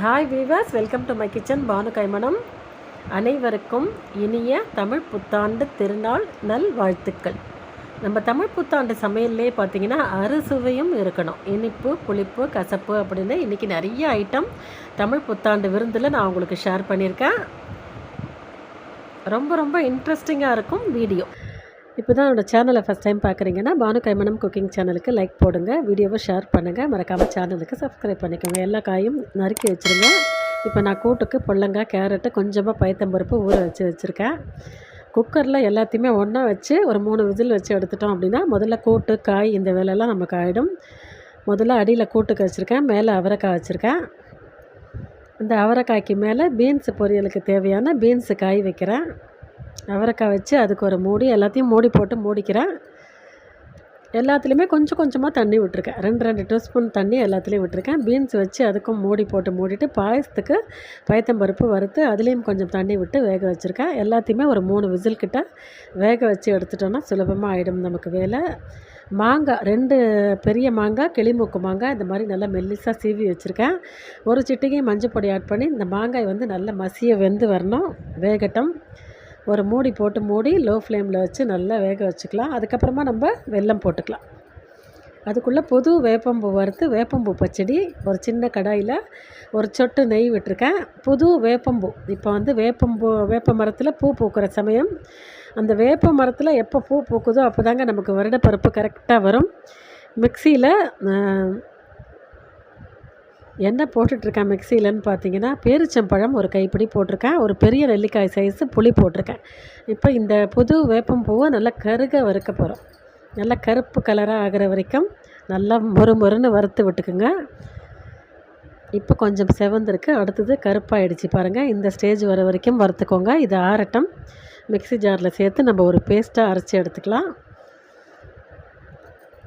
Hi viewers welcome to my kitchen Banu கைமணம் அனைவருக்கும் இனிய தமிழ் புத்தாண்டு திருநாள் நல் வாழ்த்துக்கள் நம்ம தமிழ் புத்தாண்டு சமையல்லே பார்த்திங்கன்னா அறுசுவையும் இருக்கணும். இனிப்பு புளிப்பு கசப்பு அப்படின்னு இன்றைக்கி நிறைய ஐட்டம் தமிழ் புத்தாண்டு விருந்தில் நான் உங்களுக்கு ஷேர் பண்ணியிருக்கேன். ரொம்ப ரொம்ப இன்ட்ரெஸ்டிங்காக இருக்கும் வீடியோ இப்போ தான் என்னோடய சேனலை ஃபஸ்ட் டைம் பார்க்குறீங்கன்னா பானு கைமணம் குக்கிங் சேனலுக்கு லைக் போடுங்க வீடியோவை ஷேர் பண்ணுங்கள் மறக்காமல் சேனலுக்கு சப்ஸ்கிரைப் பண்ணிக்கோங்க. எல்லா காயும் நறுக்கி வச்சுருங்க. இப்போ நான் கூட்டுக்கு பொள்ளங்காய் கேரட்டு கொஞ்சமாக பயத்தம்பருப்பு ஊற வச்சு வச்சுருக்கேன். குக்கரில் எல்லாத்தையுமே ஒன்றா வச்சு ஒரு மூணு விசில் வச்சு எடுத்துட்டோம் அப்படின்னா முதல்ல கூட்டு காய் இந்த வேலையெல்லாம் நமக்கு ஆகிடும் முதல்ல அடியில் கூட்டுக்கு வச்சுருக்கேன். மேலே அவரைக்காய் வச்சுருக்கேன். இந்த அவரைக்காய்க்கு மேலே பீன்ஸு பொரியலுக்கு தேவையான பீன்ஸு காய் வைக்கிறேன். அவரைக்காய் வச்சு அதுக்கு ஒரு மூடி எல்லாத்தையும் மூடி போட்டு மூடிக்கிறேன். எல்லாத்துலேயுமே கொஞ்சம் கொஞ்சமாக தண்ணி விட்டுருக்கேன். ரெண்டு ரெண்டு டீஸ்பூன் தண்ணி எல்லாத்துலேயும் விட்டுருக்கேன். பீன்ஸ் வச்சு அதுக்கும் மூடி போட்டு மூடிட்டு பாயசத்துக்கு பயத்தம்பருப்பு வறுத்து அதுலேயும் கொஞ்சம் தண்ணி விட்டு வேக வச்சுருக்கேன். எல்லாத்தையுமே ஒரு மூணு விசில் கிட்ட வேக வச்சு எடுத்துட்டோன்னா சுலபமாக ஆகிடும் நமக்கு வேலை. மாங்காய் ரெண்டு பெரிய மாங்காய் கிளிமூக்கு மாங்காய் இந்த மாதிரி நல்லா மெல்லிசாக சீவி வச்சுருக்கேன். ஒரு சிட்டிகையும் மஞ்சள் பொடி ஆட் பண்ணி இந்த மாங்காய் வந்து நல்லா மசிய வெந்து வரணும். வேகட்டும். ஒரு மூடி போட்டு மூடி லோ ஃப்ளேமில் வச்சு நல்லா வேக வச்சுக்கலாம். அதுக்கப்புறமா நம்ம வெல்லம் போட்டுக்கலாம். அதுக்குள்ளே புது வேப்பம்பூ வறுத்து வேப்பம்பூ பச்சடி ஒரு சின்ன கடாயில் ஒரு சொட்டு நெய் விட்டுருக்கேன். புது வேப்பம்பூ. இப்போ வந்து வேப்பம்பூ வேப்ப மரத்தில் பூ பூக்கிற சமயம். அந்த வேப்ப மரத்தில் எப்போ பூ பூக்குதோ அப்போ தாங்க நமக்கு வருடப்பருப்பு கரெக்டாக வரும். மிக்சியில் என்ன போட்டுட்ருக்கேன் மிக்சியிலன்னு பார்த்தீங்கன்னா பேரிச்சம்பழம் ஒரு கைப்பிடி போட்டிருக்கேன். ஒரு பெரிய நெல்லிக்காய் சைஸு புளி போட்டிருக்கேன். இப்போ இந்த புது வேப்பம் பூவை நல்லா கருக வறுக்க போகிறோம் நல்லா கருப்பு கலராக ஆகிற வரைக்கும் நல்லா மொறு மொறுன்னு வறுத்து விட்டுக்குங்க. இப்போ கொஞ்சம் செவந்திருக்கு. அடுத்தது கருப்பாயிடுச்சு பாருங்கள் இந்த ஸ்டேஜ் வர வரைக்கும் வறுத்துக்கோங்க. இது ஆரட்டம் மிக்சி ஜாரில் சேர்த்து நம்ம ஒரு பேஸ்ட்டாக அரைச்சி எடுத்துக்கலாம்.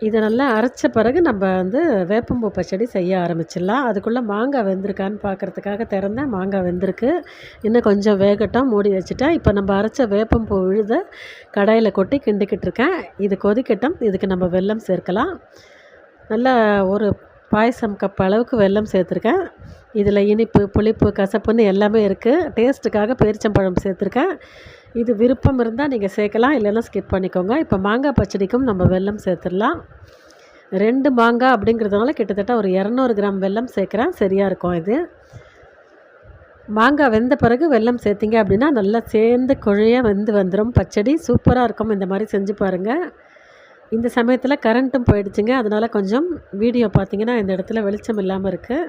இதை நல்லா அரைச்ச பிறகு நம்ம வந்து வேப்பம்பூ பச்சடி செய்ய ஆரம்பிச்சிடலாம். அதுக்குள்ளே மாங்காய் வெந்திருக்கான்னு பார்க்குறதுக்காக திறந்தேன் மாங்காய் வெந்திருக்கு. இன்னும் கொஞ்சம் வேகட்டும் மூடி வச்சுட்டேன். இப்போ நம்ம அரைச்ச வேப்பம்பூ விழுத கடாயில் கொட்டி கிண்டிக்கிட்டு இருக்கேன். இது கொதிக்கட்டும். இதுக்கு நம்ம வெல்லம் சேர்க்கலாம். நல்லா ஒரு பாயசம் கப் அளவுக்கு வெல்லம் சேர்த்துருக்கேன். இதில் இனிப்பு புளிப்பு கசப்புன்னு எல்லாமே இருக்குது டேஸ்ட்டுக்காக பேரிச்சம்பழம் சேர்த்துருக்கேன். இது விருப்பம் இருந்தால் நீங்கள் சேர்க்கலாம் இல்லைன்னா ஸ்கிப் பண்ணிக்கோங்க. இப்போ மாங்காய் பச்சடிக்கும் நம்ம வெல்லம் சேர்த்துடலாம். ரெண்டு மாங்காய் அப்படிங்கிறதுனால கிட்டத்தட்ட ஒரு இரநூறு கிராம் வெல்லம் சேர்க்குறேன். சரியாக இருக்கும் இது. மாங்காய் வெந்த பிறகு வெல்லம் சேர்த்திங்க அப்படின்னா நல்லா சேர்ந்து குழைய வெந்து வந்துடும் பச்சடி சூப்பராக இருக்கும். இந்த மாதிரி செஞ்சு பாருங்கள் இந்த சமயத்தில் கரண்ட்டும் போயிடுச்சுங்க. அதனால் கொஞ்சம் வீடியோ பார்த்தீங்கன்னா இந்த இடத்துல வெளிச்சம் இல்லாமல் இருக்குது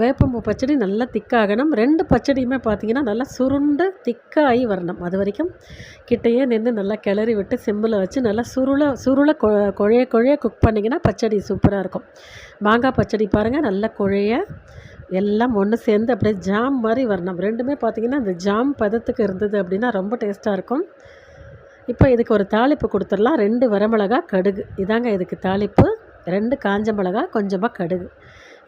வேப்பம்பூ பச்சடி நல்லா திக்காகணும். ரெண்டு பச்சடியுமே பார்த்தீங்கன்னா நல்லா சுருண்டு திக்காகி வரணும். அது வரைக்கும் கிட்டையே நின்று நல்லா கிளறி விட்டு சிம்மில் வச்சு நல்லா சுருள சுருளை கொ குழைய குழைய குக் பண்ணிங்கன்னா பச்சடி சூப்பராக இருக்கும். மாங்காய் பச்சடி பாருங்கள் நல்லா குழைய எல்லாம் ஒன்று சேர்ந்து அப்படியே ஜாம் மாதிரி வரணும். ரெண்டுமே பார்த்திங்கன்னா அந்த ஜாம் பதத்துக்கு இருந்தது அப்படின்னா ரொம்ப டேஸ்ட்டாக இருக்கும். இப்போ இதுக்கு ஒரு தாளிப்பு கொடுத்துடலாம். ரெண்டு வரமிளகா கடுகு. இதாங்க இதுக்கு தாளிப்பு. ரெண்டு காஞ்ச மிளகா கொஞ்சமாக கடுகு.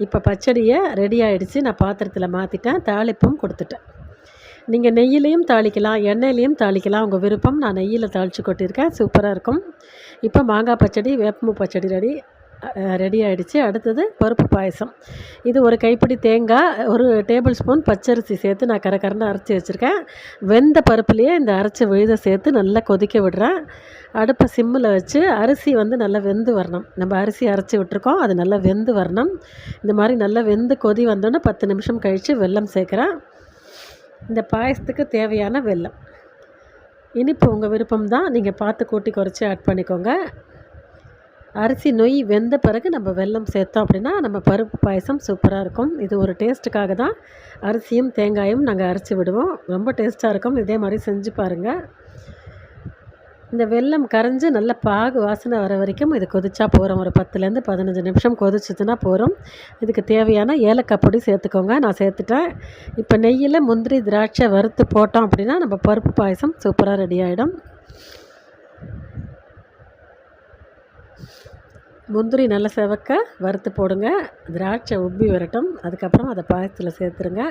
இப்போ பச்சடியை ரெடி ஆகிடுச்சு நான் பாத்திரத்தில் மாற்றிட்டேன் தாளிப்பும் கொடுத்துட்டேன். நீங்கள் நெய்யிலையும் தாளிக்கலாம் எண்ணெயிலையும் தாளிக்கலாம். உங்கள் விருப்பம். நான் நெய்யில் தாளித்து கொட்டியிருக்கேன். சூப்பராக இருக்கும். இப்போ மாங்காய் பச்சடி வேப்பம்பூ பச்சடி ரெடி ரெடி ஆகிடுச்சு அடுத்தது பருப்பு பாயசம். இது ஒரு கைப்பிடி தேங்காய் ஒரு டேபிள் ஸ்பூன் பச்சரிசி சேர்த்து நான் கரை அரைச்சி வச்சுருக்கேன். வெந்த பருப்புலேயே இந்த அரைச்ச விழுதை சேர்த்து நல்லா கொதிக்க விடுறேன். அடுப்பை சிம்மில் வச்சு அரிசி வந்து நல்லா வெந்து வரணும். நம்ம அரிசி அரைச்சி விட்டுருக்கோம். அது நல்லா வெந்து வரணும். இந்த மாதிரி நல்லா வெந்து கொதி வந்தோன்னே பத்து நிமிஷம் கழித்து வெல்லம் சேர்க்குறேன். இந்த பாயசத்துக்கு தேவையான வெல்லம். இனிப்பு உங்கள் விருப்பம் தான் நீங்கள் பார்த்து கூட்டி குறைச்சி ஆட் பண்ணிக்கோங்க. அரிசி நொய் வெந்த பிறகு நம்ம வெல்லம் சேர்த்தோம் அப்படின்னா நம்ம பருப்பு பாயசம் சூப்பராக இருக்கும். இது ஒரு டேஸ்ட்டுக்காக தான். அரிசியும் தேங்காயும் நாங்கள் அரைச்சி விடுவோம். ரொம்ப டேஸ்ட்டாக இருக்கும். இதே மாதிரி செஞ்சு பாருங்கள் இந்த வெல்லம் கரைஞ்சி நல்ல பாகு வாசனை வர வரைக்கும் இது கொதிச்சா போகிறோம் ஒரு பத்துலேருந்து பதினஞ்சு நிமிஷம் கொதிச்சுதுன்னா போகிறோம் இதுக்கு தேவையான ஏலக்காய் பொடி சேர்த்துக்கோங்க. நான் சேர்த்துட்டேன். இப்போ நெய்யில் முந்திரி திராட்சை வறுத்து போட்டோம் அப்படின்னா நம்ம பருப்பு பாயசம் சூப்பராக ரெடி ஆகிடும் முந்திரி நல்லா செவக்க வறுத்து போடுங்க. திராட்சை உப்பி வரட்டும். அதுக்கப்புறம் அதை பாயசத்தில் சேர்த்துருங்க.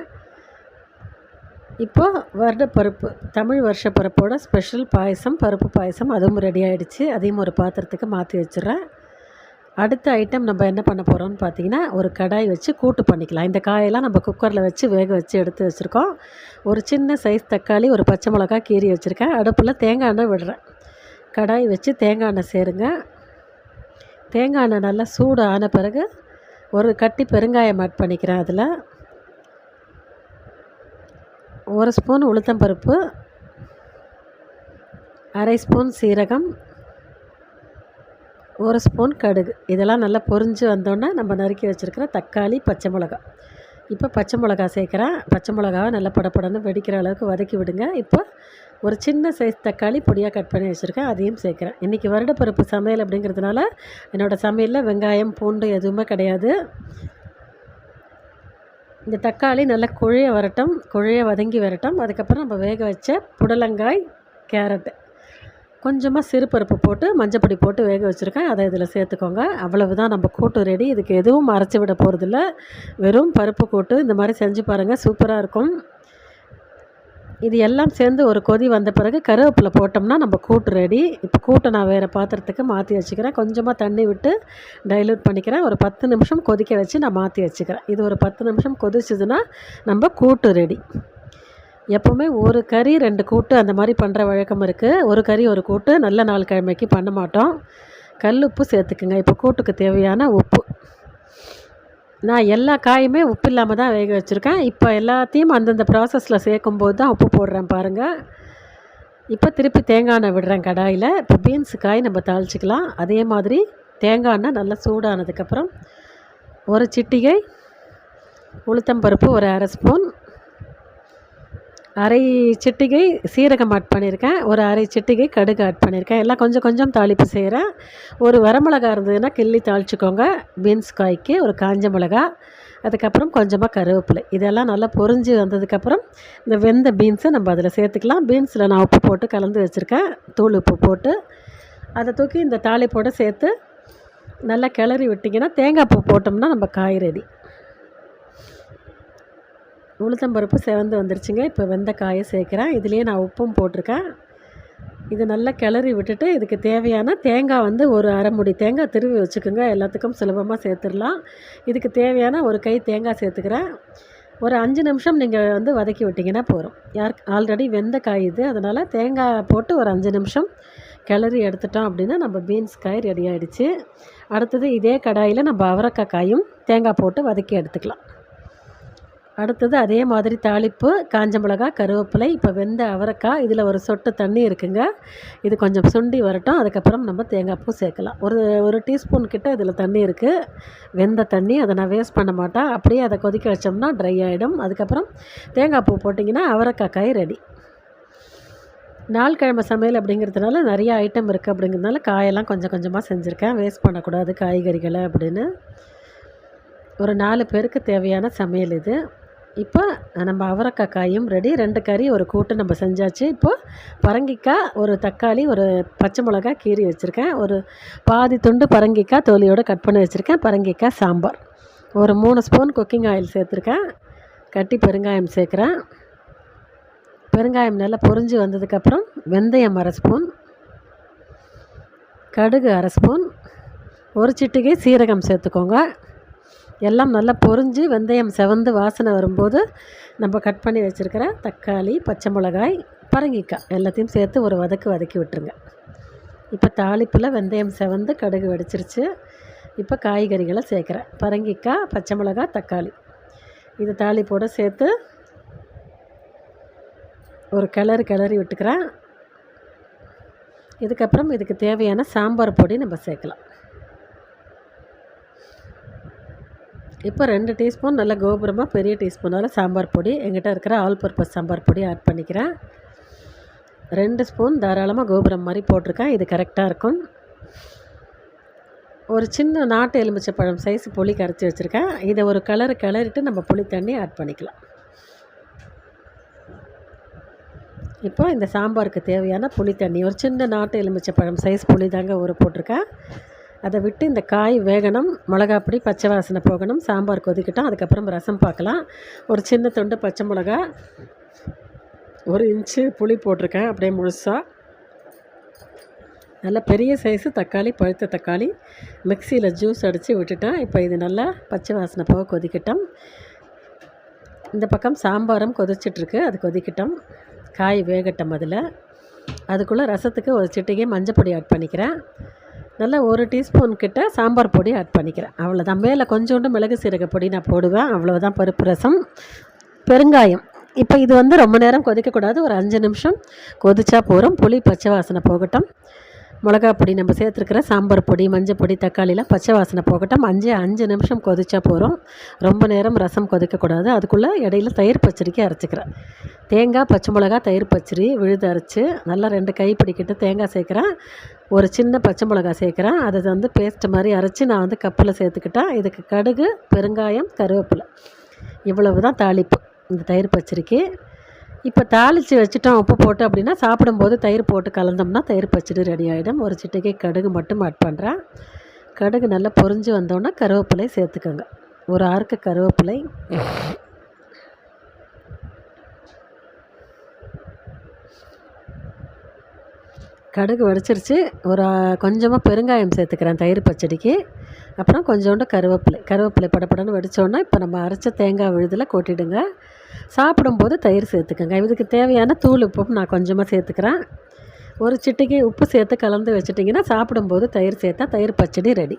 இப்போது வருடப்பருப்பு தமிழ் வருஷப்பருப்போட ஸ்பெஷல் பாயசம் பருப்பு பாயசம் அதுவும் ரெடி ஆகிடுச்சு அதையும் ஒரு பாத்திரத்துக்கு மாற்றி வச்சிடுறேன். அடுத்த ஐட்டம் நம்ம என்ன பண்ண போகிறோம்னு பார்த்தீங்கன்னா ஒரு கடாய் வச்சு கூட்டு பண்ணிக்கலாம். இந்த காயெல்லாம் நம்ம குக்கரில் வச்சு வேக வச்சு எடுத்து வச்சுருக்கோம். ஒரு சின்ன சைஸ் தக்காளி ஒரு பச்சை மிளகா கீறி வச்சுருக்கேன். அடுப்பில் தேங்காய் எண்ணெய் விடுறேன். கடாய் வச்சு தேங்காய் எண்ணெய் சேருங்க. தேங்காய் எண்ணெய் நல்லா சூடு ஆன பிறகு ஒரு கட்டி பெருங்காயம் ஆட் பண்ணிக்கிறேன் அதில். ஒரு ஸ்பூன் உளுத்தம்பருப்பு அரை ஸ்பூன் சீரகம் ஒரு ஸ்பூன் கடுகு. இதெல்லாம் நல்லா பொரிஞ்சு வந்தோன்னே நம்ம நறுக்கி வச்சுருக்கிற தக்காளி பச்சை மிளகா இப்போ பச்சை மிளகா சேர்க்குறேன். பச்சை மிளகாவை நல்லா படப்படன்னு வெடிக்கிற அளவுக்கு வதக்கி விடுங்க. இப்போ ஒரு சின்ன சைஸ் தக்காளி பொடியாக கட் பண்ணி வச்சுருக்கேன். அதையும் சேர்க்குறேன். இன்றைக்கி வருடப்பருப்பு சமையல் அப்படிங்கிறதுனால என்னோடய சமையலில் வெங்காயம் பூண்டு எதுவுமே கிடையாது. இந்த தக்காளி நல்லா குழைய வரட்டும் குழைய வதங்கி வரட்டும். அதுக்கப்புறம் நம்ம வேக வச்ச புடலங்காய் கேரட்டு. கொஞ்சமாக சிறுபருப்பு போட்டு மஞ்சப்பொடி போட்டு வேக வச்சுருக்கேன். அதை இதில் சேர்த்துக்கோங்க. அவ்வளவு தான் நம்ம கூட்டு ரெடி இதுக்கு எதுவும் அரைச்சி விட போகிறதில்ல வெறும் பருப்பு கூட்டு. இந்த மாதிரி செஞ்சு பாருங்கள் சூப்பராக இருக்கும். இது எல்லாம் சேர்ந்து ஒரு கொதி வந்த பிறகு கருவேப்பிலை போட்டோம்னா நம்ம கூட்டு ரெடி இப்போ கூட்டை நான் வேறு பாத்திரத்துக்கு மாற்றி வச்சுக்கிறேன். கொஞ்சமாக தண்ணி விட்டு டைலூட் பண்ணிக்கிறேன். ஒரு பத்து நிமிஷம் கொதிக்க வச்சு நான் மாற்றி வச்சுக்கிறேன். இது ஒரு பத்து நிமிஷம் கொதிச்சதுன்னா நம்ம கூட்டு ரெடி எப்போவுமே ஒரு கறி ரெண்டு கூட்டு அந்த மாதிரி பண்ணுற வழக்கம் இருக்குது ஒரு கறி ஒரு கூட்டு நல்ல நாள் கிழமைக்கு பண்ண மாட்டோம். கல் உப்பு சேர்த்துக்குங்க. இப்போ கூட்டுக்கு தேவையான உப்பு. நான் எல்லா காயுமே உப்பு இல்லாமல் தான் வேக வச்சுருக்கேன். இப்போ எல்லாத்தையும் அந்தந்த ப்ராசஸில் சேர்க்கும்போது தான் உப்பு போடுறேன் பாருங்கள் இப்போ திருப்பி தேங்காய் எண்ணெய் விடுறேன் கடாயில். இப்போ பீன்ஸ் காய் நம்ம தாளிச்சிக்கலாம். அதே மாதிரி தேங்காய் எண்ணெய் நல்லா சூடானதுக்கப்புறம் ஒரு சிட்டிகை உளுத்தம்பருப்பு ஒரு அரை ஸ்பூன் அரை சிட்டிகை சீரகம் ஆட் பண்ணியிருக்கேன். ஒரு அரை சிட்டிகை கடுகு ஆட் பண்ணியிருக்கேன். எல்லாம் கொஞ்சம் கொஞ்சம் தாளிப்பு செய்கிறேன். ஒரு வரமிளகா இருந்ததுன்னா கிள்ளி தாளிச்சுக்கோங்க. பீன்ஸ் காய்க்கு ஒரு காஞ்ச மிளகா அதுக்கப்புறம் கொஞ்சமாக கருவேப்பிலை. இதெல்லாம் நல்லா பொறிஞ்சு வந்ததுக்கப்புறம் இந்த வெந்த பீன்ஸை நம்ம அதில் சேர்த்துக்கலாம். பீன்ஸில் நான் உப்பு போட்டு கலந்து வச்சுருக்கேன். தூள் உப்பு போட்டு அதை தூக்கி இந்த தாளிப்போடு சேர்த்து நல்லா கிளறி விட்டிங்கன்னா தேங்காய் பூ போட்டோம்னா நம்ம காய் ரெடி உளுத்தம்பருப்பு செவந்து வந்துருச்சுங்க. இப்போ வெந்த காயை சேர்க்குறேன். இதுலேயே நான் உப்பும் போட்டிருக்கேன். இது நல்லா கிளறி விட்டுட்டு இதுக்கு தேவையான தேங்காய் வந்து ஒரு அரை முடி தேங்காய் திருவி வச்சுக்கோங்க. எல்லாத்துக்கும் சுலபமாக சேர்த்துடலாம். இதுக்கு தேவையான ஒரு கை தேங்காய் சேர்த்துக்கிறேன். ஒரு அஞ்சு நிமிஷம் நீங்கள் வந்து வதக்கி விட்டிங்கன்னா போதும். யார் ஆல்ரெடி வெந்த காய் இது. அதனால் தேங்காய் போட்டு ஒரு அஞ்சு நிமிஷம் கிளறி எடுத்துட்டோம் அப்படின்னா நம்ம பீன்ஸ் காய் ரெடி ஆகிடுச்சு அடுத்தது இதே கடாயில் நம்ம அவரைக்காய் காயும் தேங்காய் போட்டு வதக்கி எடுத்துக்கலாம். அடுத்தது அதே மாதிரி தாளிப்பு காஞ்ச மிளகா கருவேப்பிலை இப்போ வெந்த அவரைக்காய் இதில் ஒரு சொட்டு தண்ணி இருக்குங்க. இது கொஞ்சம் சுண்டி வரட்டும். அதுக்கப்புறம் நம்ம தேங்காய் பூ சேர்க்கலாம். ஒரு ஒரு டீஸ்பூன் கிட்ட இதில் தண்ணி இருக்குது வெந்த தண்ணி அதை நான் வேஸ்ட் பண்ண மாட்டேன். அப்படியே அதை கொதிக்க வச்சோம்னா ட்ரை ஆகிடும் அதுக்கப்புறம் தேங்காய் பூ போட்டிங்கன்னா அவரைக்காய் காய் ரெடி நாள் கிழமை சமையல் அப்படிங்கிறதுனால நிறைய ஐட்டம் இருக்குது அப்படிங்கிறதுனால காயெல்லாம் கொஞ்சம் கொஞ்சமாக செஞ்சுருக்கேன். வேஸ்ட் பண்ணக்கூடாது காய்கறிகளை அப்படின்னு. ஒரு நாலு பேருக்கு தேவையான சமையல் இது. இப்போ நம்ம அவரைக்காய் காயும் ரெடி. ரெண்டு கறி ஒரு கூட்டு நம்ம செஞ்சாச்சு. இப்போது பரங்கிக்காய் ஒரு தக்காளி ஒரு பச்சை மிளகா கீறி வச்சுருக்கேன். ஒரு பாதி துண்டு பரங்கிக்காய் தோலியோடு கட் பண்ணி வச்சுருக்கேன். பரங்கிக்காய் சாம்பார். ஒரு மூணு ஸ்பூன் குக்கிங் ஆயில் சேர்த்துருக்கேன். கட்டி பெருங்காயம் சேர்க்குறேன். பெருங்காயம் நல்லா பொரிஞ்சு வந்ததுக்கப்புறம் வெந்தயம் அரை ஸ்பூன். கடுகு அரை ஸ்பூன். ஒரு சிட்டிகை சீரகம் சேர்த்துக்கோங்க. எல்லாம் நல்லா பொறிஞ்சு வெந்தயம் செவந்து வாசனை வரும்போது நம்ம கட் பண்ணி வச்சுருக்கிற தக்காளி பச்சை மிளகாய் பரங்கிக்காய் எல்லாத்தையும் சேர்த்து ஒரு வதக்கு வதக்கி விட்டுருங்க. இப்போ தாளிப்பில் வெந்தயம் செவந்து கடுகு வெடிச்சிருச்சு. இப்போ காய்கறிகளை சேர்க்குறேன். பரங்கிக்காய் பச்சை மிளகாய் தக்காளி. இது தாளிப்போடு சேர்த்து ஒரு கிளறு கிளறி விட்டுக்கிறேன். இதுக்கப்புறம் இதுக்கு தேவையான சாம்பார் பொடி நம்ம சேர்க்கலாம். இப்போ ரெண்டு டீஸ்பூன் நல்ல கோபுரமாக பெரிய டீஸ்பூனால் சாம்பார் பொடி. எங்கிட்ட இருக்கிற ஆல் பர்பஸ் சாம்பார் பொடி ஆட் பண்ணிக்கிறேன். ரெண்டு ஸ்பூன் தாராளமாக கோபுரம் மாதிரி போட்டிருக்கேன். இது கரெக்டாக இருக்கும். ஒரு சின்ன நாட்டு எலுமிச்சை பழம் சைஸ் புளி கரைச்சி வச்சுருக்கேன். இதை ஒரு கலரு கிளறிட்டு நம்ம புளி தண்ணி ஆட் பண்ணிக்கலாம். இப்போ இந்த சாம்பாருக்கு தேவையான புளி தண்ணி. ஒரு சின்ன நாட்டு எலுமிச்சை பழம் சைஸ் புளி தாங்க ஊற போட்டிருக்கேன். அதை விட்டு இந்த காய் வேகணும் மிளகாப்பொடி பச்சை வாசனை போகணும் சாம்பார் கொதிக்கட்டும் அதுக்கப்புறம் ரசம் பார்க்கலாம். ஒரு சின்ன துண்டு பச்சை மிளகா ஒரு இன்ச்சு புளி போட்டிருக்கேன் அப்படியே முழுசாக நல்ல பெரிய சைஸு தக்காளி பழுத்த தக்காளி. மிக்சியில் ஜூஸ் அடித்து விட்டுட்டேன். இப்போ இது நல்லா பச்சை வாசனை போக கொதிக்கட்டும். இந்த பக்கம் சாம்பாரும் கொதிச்சிட்ருக்கு அது கொதிக்கட்டும். காய் வேகட்டும் அதில். அதுக்குள்ளே ரசத்துக்கு ஒரு சிட்டிகை மஞ்சள் பொடி ஆட் பண்ணிக்கிறேன். நல்லா ஒரு டீஸ்பூன் கிட்ட சாம்பார் பொடி ஆட் பண்ணிக்கிறேன். அவ்வளோதான் மேலே கொஞ்சோண்டு மிளகு சீரக பொடி நான் போடுவேன். அவ்வளோதான் பருப்பு ரசம். பெருங்காயம். இப்போ இது வந்து ரொம்ப நேரம் கொதிக்கக்கூடாது. ஒரு அஞ்சு நிமிஷம் கொதிச்சா போகிறோம் புளி பச்சை வாசனை போகட்டும். மிளகா பொடி நம்ம சேர்த்துருக்கிற சாம்பார் பொடி மஞ்சள் பொடி தக்காளிலாம் பச்சை வாசனை போகட்டும். அஞ்சு அஞ்சு நிமிஷம் கொதிச்சா போகிறோம் ரொம்ப நேரம் ரசம் கொதிக்கக்கூடாது. அதுக்குள்ளே இடையில தயிர் பச்சடிக்கு அரைச்சிக்கிறேன். தேங்காய் பச்சை மிளகா தயிர் பச்சடி விழுது அரைச்சி நல்லா ரெண்டு கை பிடிக்கிட்டு தேங்காய் சேர்க்குறேன். ஒரு சின்ன பச்சை மிளகா சேர்க்குறேன். அதை வந்து பேஸ்ட் மாதிரி அரைச்சி நான் வந்து கப்பில் சேர்த்துக்கிட்டேன் இதுக்கு கடுகு பெருங்காயம் கருவேப்பிலை. இவ்வளவு தான் தாளிப்பு. இந்த தயிர் பச்சடிக்கு இப்போ தாளித்து வச்சுட்டோம் உப்பு போட்டு அப்படின்னா சாப்பிடும்போது தயிர் போட்டு கலந்தோம்னா தயிர் பச்சடி ரெடி ஆகிடும் ஒரு சிட்டிகை கடுகு மட்டும் ஆட் பண்ணுறேன் கடுகு நல்லா பொரிஞ்சு வந்தோடனே கருவேப்பிலை சேர்த்துக்கோங்க. ஒரு ஆறுக்கு கருவேப்பிலை. கடுகு வடிச்சிருச்சு. ஒரு கொஞ்சமாக பெருங்காயம் சேர்த்துக்கிறேன் தயிர் பச்சடிக்கு. அப்புறம் கொஞ்சோண்டு கருவேப்பிலை. கருவேப்பிலை படப்படன்னு வடித்தோன்னா இப்போ நம்ம அரைச்ச தேங்காய் விழுதில் கொட்டிடுங்க. சாப்பிடும்போது தயிர் சேர்த்துக்கோங்க. இதுக்கு தேவையான தூள் உப்பும் நான் கொஞ்சமாக சேர்த்துக்கிறேன். ஒரு சிட்டிக்கு உப்பு சேர்த்து கலந்து வச்சுட்டிங்கன்னா சாப்பிடும்போது தயிர் சேர்த்தா தயிர் பச்சடி ரெடி.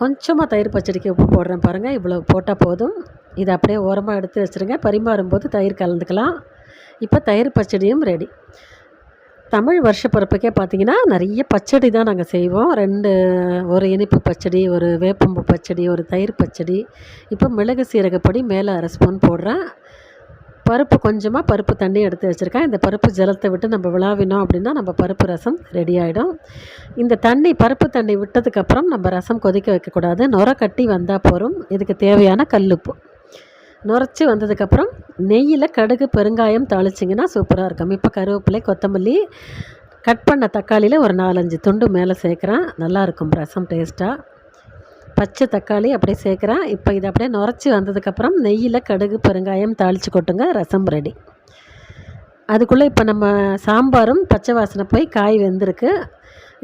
கொஞ்சமாக தயிர் பச்சடிக்கு உப்பு போடுறேன் பாருங்கள் இவ்வளோ போட்டால் போதும். இதை அப்படியே ஓரமாக எடுத்து வச்சுருங்க. பரிமாறும்போது தயிர் கலந்துக்கலாம். இப்போ தயிர் பச்சடியும் ரெடி. தமிழ் வருஷப்பிறப்புக்கே பார்த்தீங்கன்னா நிறைய பச்சடி தான் நாங்கள் செய்வோம். ரெண்டு ஒரு இனிப்பு பச்சடி ஒரு வேப்பம்பு பச்சடி ஒரு தயிர் பச்சடி. இப்போ மிளகு சீரகப்பொடி மேலே அரை ஸ்பூன் போடுறேன். பருப்பு கொஞ்சமாக பருப்பு தண்ணி எடுத்து வச்சுருக்கேன். இந்த பருப்பு ஜலத்தை விட்டு நம்ம விளாவினோம் அப்படின்னா நம்ம பருப்பு ரசம் ரெடி ஆகிடும் இந்த தண்ணி பருப்பு தண்ணி விட்டதுக்கப்புறம் நம்ம ரசம் கொதிக்க வைக்கக்கூடாது. நுர கட்டி வந்தால் போகிறோம் இதுக்கு தேவையான கல்லுப்பு. நுரைச்சி வந்ததுக்கப்புறம் நெய்யில் கடுகு பெருங்காயம் தாளிச்சிங்கன்னா சூப்பராக இருக்கும். இப்போ கருவேப்பிலை கொத்தமல்லி கட் பண்ண தக்காளியில் ஒரு நாலஞ்சு துண்டு மேலே சேர்க்குறேன். நல்லாயிருக்கும் ரசம் டேஸ்ட்டாக பச்சை தக்காளி அப்படியே சேர்க்குறேன். இப்போ இது அப்படியே நுரைச்சி வந்ததுக்கப்புறம் நெய்யில் கடுகு பெருங்காயம் தாளித்து கொட்டுங்க. ரசம் ரெடி அதுக்குள்ளே இப்போ நம்ம சாம்பாரும் பச்சை வாசனை போய் காய் வெந்திருக்கு.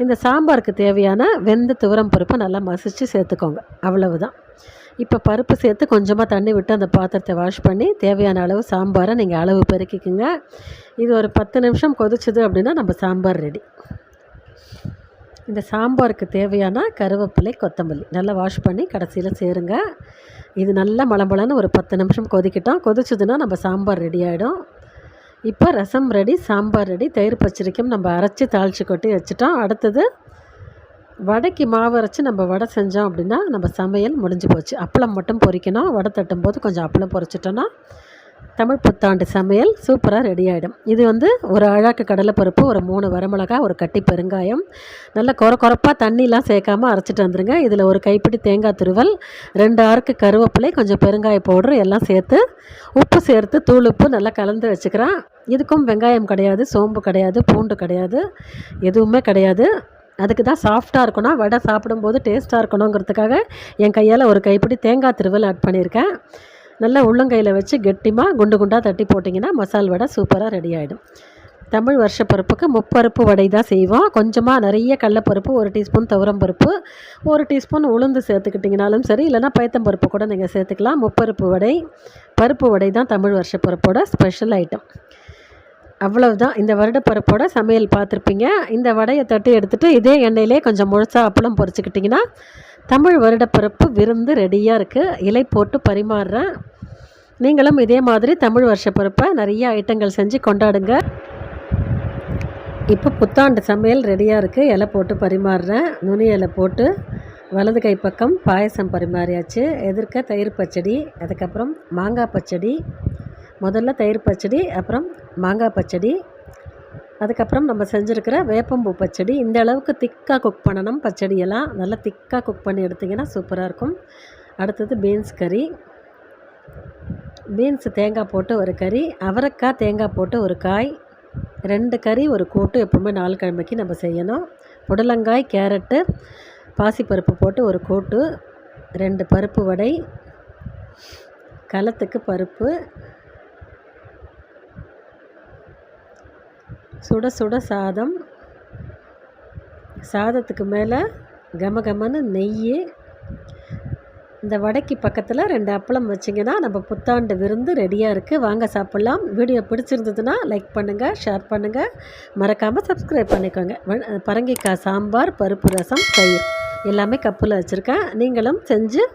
இந்த சாம்பாருக்கு தேவையான வெந்த துவரம் பருப்பை நல்லா மசித்து சேர்த்துக்கோங்க. அவ்வளவுதான். இப்போ பருப்பு சேர்த்து கொஞ்சமாக தண்ணி விட்டு அந்த பாத்திரத்தை வாஷ் பண்ணி தேவையான அளவு சாம்பாரை நீங்கள் அளவு பெருக்கிக்குங்க. இது ஒரு பத்து நிமிஷம் கொதிச்சுது அப்படின்னா நம்ம சாம்பார் ரெடி இந்த சாம்பாருக்கு தேவையான கருவேப்பிலை கொத்தமல்லி நல்லா வாஷ் பண்ணி கடைசியில் சேருங்க. இது நல்லா மலம்பலன்னு ஒரு பத்து நிமிஷம் கொதிக்கிட்டோம். கொதிச்சதுன்னா நம்ம சாம்பார் ரெடி ஆகிடும் இப்போ ரசம் ரெடி சாம்பார் ரெடி தயிர் பச்சரிக்கும் நம்ம அரைச்சி தாளித்து கொட்டி வச்சுட்டோம். அடுத்தது வடைக்கு மாவு அரைச்சி நம்ம வடை செஞ்சோம் அப்படின்னா நம்ம சமையல் முடிஞ்சு போச்சு. அப்பளம் மட்டும் பொறிக்கணும். வடை தட்டும் போது கொஞ்சம் அப்பளம் பொறிச்சிட்டோன்னா தமிழ் புத்தாண்டு சமையல் சூப்பராக ரெடி ஆகிடும் இது வந்து ஒரு அழாக்கு கடலைப்பருப்பு ஒரு மூணு வரமிளகா ஒரு கட்டி பெருங்காயம். நல்லா குற குறப்பாக தண்ணிலாம் சேர்க்காமல் அரைச்சிட்டு வந்துடுங்க இதில் ஒரு கைப்பிடி தேங்காய் துருவல் ரெண்டு ஆறுக்கு கருவேப்பிலை கொஞ்சம் பெருங்காய பவுடர் எல்லாம் சேர்த்து உப்பு சேர்த்து தூள் உப்பு நல்லா கலந்து வச்சுக்கிறேன். இதுக்கும் வெங்காயம் கிடையாது சோம்பு கிடையாது பூண்டு கிடையாது எதுவுமே கிடையாது. அதுக்கு தான் சாஃப்டாக இருக்கணும் வடை சாப்பிடும்போது டேஸ்ட்டாக இருக்கணுங்கிறதுக்காக என் கையால் ஒரு கைப்பிடி தேங்காய் திருவல் ஆட் பண்ணியிருக்கேன். நல்லா உள்ளங்கையில் வச்சு கெட்டிமாக குண்டு குண்டாக தட்டி போட்டிங்கன்னா மசால் வடை சூப்பராக ரெடி ஆகிடும் தமிழ் வருஷப்பருப்புக்கு முப்பருப்பு வடை தான் செய்வோம். கொஞ்சமாக நிறைய கடலப்பருப்பு ஒரு டீஸ்பூன் துவரம் பருப்பு ஒரு டீஸ்பூன் உளுந்து சேர்த்துக்கிட்டிங்கனாலும் சரி இல்லைனா பயத்தம்பருப்பு கூட நீங்கள் சேர்த்துக்கலாம். முப்பருப்பு வடை பருப்பு வடை தான் தமிழ் வருஷப்பருப்போட ஸ்பெஷல் ஐட்டம் அவ்வளவுதான். இந்த வருடப்பருப்போட சமையல் பார்த்துருப்பீங்க. இந்த வடையை தட்டி எடுத்துகிட்டு இதே எண்ணெயிலே கொஞ்சம் முழுசாக அப்பளம் பொறிச்சிக்கிட்டிங்கன்னா தமிழ் வருடப்பருப்பு விருந்து ரெடியாக இருக்குது இலை போட்டு பரிமாறுறேன். நீங்களும் இதே மாதிரி தமிழ் வருஷப்பருப்பை நிறைய ஐட்டங்கள் செஞ்சு கொண்டாடுங்க. இப்போ புத்தாண்டு சமையல் ரெடியாக இருக்குது இலை போட்டு பரிமாறுறேன். நுனி இலை போட்டு வலது கை பக்கம் பாயசம் பரிமாறியாச்சு. எதிர்க்க தயிர் பச்சடி அதுக்கப்புறம் மாங்காய் பச்சடி முதல்ல தயிர் பச்சடி அப்புறம் மாங்காய் பச்சடி. அதுக்கப்புறம் நம்ம செஞ்சுருக்கிற வேப்பம்பூ பச்சடி. இந்த அளவுக்கு திக்காக குக் பண்ணணும். பச்சடியெல்லாம் நல்லா திக்காக குக் பண்ணி எடுத்திங்கன்னா சூப்பராக இருக்கும். அடுத்தது பீன்ஸ் கறி பீன்ஸ் தேங்காய் போட்டு ஒரு கறி அவரைக்காய் தேங்காய் போட்டு ஒரு காய் ரெண்டு கறி ஒரு கூட்டு எப்பவுமே நாலு கிழமைக்கு நம்ம செய்யணும். புடலங்காய் கேரட்டு பாசிப்பருப்பு போட்டு ஒரு கூட்டு ரெண்டு பருப்பு வடை களத்துக்கு பருப்பு சுட சுட சாதம். சாதத்துக்கு மேலே கம கமன்னு நெய் இந்த வடைக்கு பக்கத்தில் ரெண்டு அப்பளம் வச்சிங்கன்னா நம்ம புத்தாண்டு விருந்து ரெடியாக இருக்குது வாங்க சாப்பிட்லாம். வீடியோ பிடிச்சிருந்ததுன்னா லைக் பண்ணுங்கள் ஷேர் பண்ணுங்கள் மறக்காமல் சப்ஸ்கிரைப் பண்ணிக்கோங்க. வ- பரங்கிக்காய் சாம்பார் பருப்பு ரசம் தயிர் எல்லாமே கப்பில் வச்சுருக்கேன். நீங்களும் செஞ்சு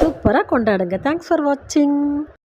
சூப்பராக கொண்டாடுங்க. தேங்க்ஸ் ஃபார் வாட்சிங்